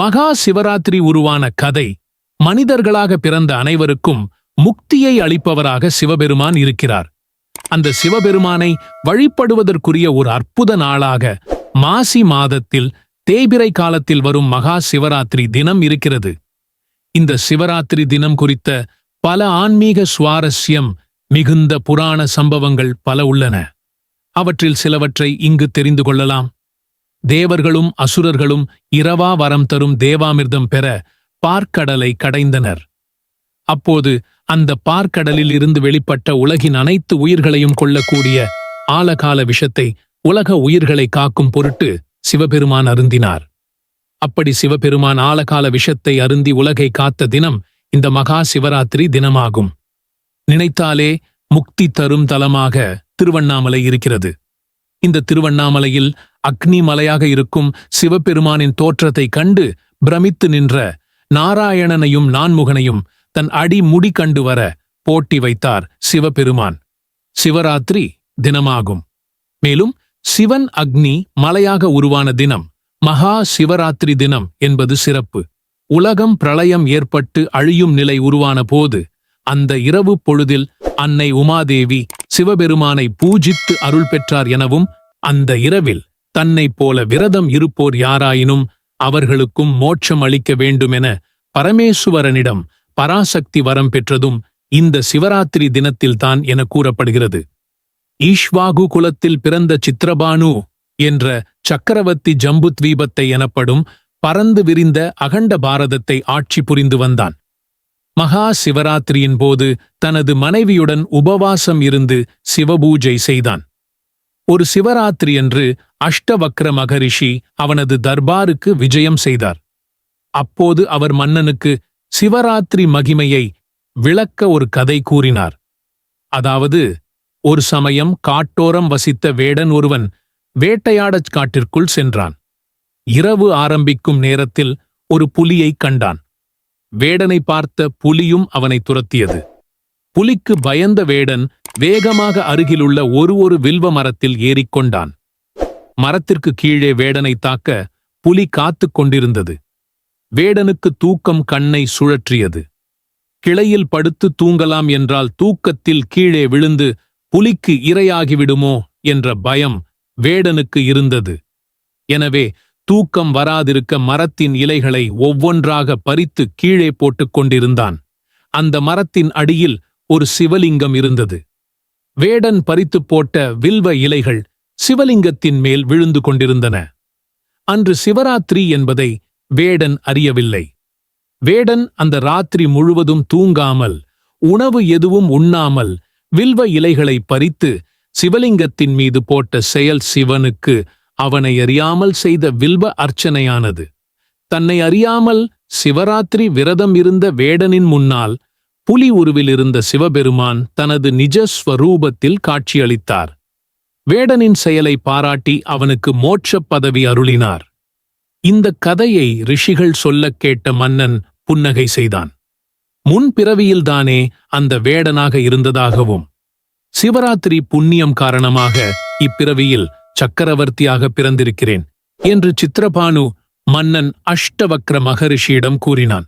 மகா சிவராத்திரி உருவான கதை மனிதர்களாக பிறந்த அனைவருக்கும் முக்தியை அளிப்பவராக சிவபெருமான் இருக்கிறார். அந்த சிவபெருமானை வழிபடுவதற்குரிய ஒரு அற்புத நாளாக மாசி மாதத்தில் தேய்பிரை காலத்தில் வரும் மகா சிவராத்திரி தினம் இருக்கிறது. இந்த சிவராத்திரி தினம் குறித்த பல ஆன்மீக சுவாரஸ்யம் மிகுந்த புராண சம்பவங்கள் பல உள்ளன. அவற்றில் சிலவற்றை இங்கு தெரிந்து கொள்ளலாம். தேவர்களும் அசுரர்களும் இரவா வரம் தரும் தேவாமிர்தம் பெற பார்க்கடலை கடைந்தனர். அப்போது அந்த பார்க்கடலில் இருந்து வெளிப்பட்ட உலகின் அனைத்து உயிர்களையும் கொள்ளக்கூடிய ஆலகால விஷத்தை உலக உயிர்களை காக்கும் பொருட்டு சிவபெருமான் அருந்தினார். அப்படி சிவபெருமான் ஆலகால விஷத்தை அருந்தி உலகை காத்த தினம் இந்த மகா சிவராத்திரி தினமாகும். நினைத்தாலே முக்தி தரும் தலமாக திருவண்ணாமலை இருக்கிறது. இந்த திருவண்ணாமலையில் அக்னி மலையாக இருக்கும் சிவபெருமானின் தோற்றத்தைக் கண்டு பிரமித்து நின்ற நாராயணனையும் நான்முகனையும் தன் அடி முடி கண்டு வர போட்டி வைத்தார் சிவபெருமான். சிவராத்திரி தினமாகும். மேலும் சிவன் அக்னி மலையாக உருவான தினம் மகா சிவராத்திரி தினம் என்பது சிறப்பு. உலகம் பிரளயம் ஏற்பட்டு அழியும் நிலை உருவான போது அந்த இரவு பொழுதில் அன்னை உமாதேவி சிவபெருமானை பூஜித்து அருள் பெற்றார் எனவும் அந்த இரவில் தன்னைப் போல விரதம் இருப்போர் யாராயினும் அவர்களுக்கும் மோட்சம் அளிக்க வேண்டுமென பரமேசுவரனிடம் பராசக்தி வரம் பெற்றதும் இந்த சிவராத்திரி தினத்தில்தான் என கூறப்படுகிறது. ஈஷ்வாகு குலத்தில் பிறந்த சித்ரபானு என்ற சக்கரவர்த்தி ஜம்புத்வீபத்தை எனப்படும் பறந்து விரிந்த அகண்ட பாரதத்தை ஆட்சி புரிந்து வந்தான். மகா சிவராத்திரியின் போது தனது மனைவியுடன் உபவாசம் இருந்து சிவபூஜை செய்தான். ஒரு சிவராத்திரியன்று அஷ்டவக்ர மகரிஷி அவனது தர்பாருக்கு விஜயம் செய்தார். அப்போது அவர் மன்னனுக்கு சிவராத்திரி மகிமையை விளக்க ஒரு கதை கூறினார். அதாவது ஒரு சமயம் காட்டோரம் வசித்த வேடன் ஒருவன் வேட்டையாடச் காட்டிற்குள் சென்றான். இரவு ஆரம்பிக்கும் நேரத்தில் ஒரு புலியைக் கண்டான். வேடனை பார்த்த புலியும் அவனை துரத்தியது. புலிக்கு பயந்த வேடன் வேகமாக அருகிலுள்ள ஒரு ஒரு வில்வ மரத்தில் ஏறிக்கொண்டான் மரத்திற்கு கீழே வேடனை தாக்க புலி காத்துக் கொண்டிருந்தது. வேடனுக்கு தூக்கம் கண்ணை சுழற்றியது. கிளையில் படுத்து தூங்கலாம் என்றால் தூக்கத்தில் கீழே விழுந்து புலிக்கு இரையாகிவிடுமோ என்ற பயம் வேடனுக்கு இருந்தது. எனவே தூக்கம் வராதிருக்க மரத்தின் இலைகளை ஒவ்வொன்றாக பறித்து கீழே போட்டுக் கொண்டிருந்தான். அந்த மரத்தின் அடியில் ஒரு சிவலிங்கம் இருந்தது. வேடன் பறித்துப் போட்ட வில்வ இலைகள் சிவலிங்கத்தின் மேல் விழுந்து கொண்டிருந்தன. அன்று சிவராத்திரி என்பதை வேடன் அறியவில்லை. வேடன் அந்த ராத்திரி முழுவதும் தூங்காமல் உணவு எதுவும் உண்ணாமல் வில்வ இலைகளை பறித்து சிவலிங்கத்தின் மீது போட்ட செயல் சிவனுக்கு அவனை அறியாமல் செய்த வில்வ அர்ச்சனையானது. தன்னை அறியாமல் சிவராத்திரி விரதம் இருந்த வேடனின் முன்னால் புலி உருவில் இருந்த சிவபெருமான் தனது நிஜ ஸ்வரூபத்தில் காட்சியளித்தார். வேடனின் செயலை பாராட்டி அவனுக்கு மோட்சப் பதவி அருளினார். இந்த கதையை ரிஷிகள் சொல்லக் கேட்ட மன்னன் புன்னகை செய்தான். முன் பிறவியில்தானே அந்த வேடனாக இருந்ததாகவும் சிவராத்திரி புண்ணியம் காரணமாக இப்பிறவியில் சக்கரவர்த்தியாக பிறந்திருக்கிறேன் என்று சித்திரபானு மன்னன் அஷ்டவக்ர மகரிஷியிடம் கூறினான்.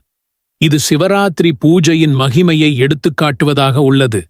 இது சிவராத்திரி பூஜையின் மகிமையை எடுத்துக்காட்டுவதாக உள்ளது.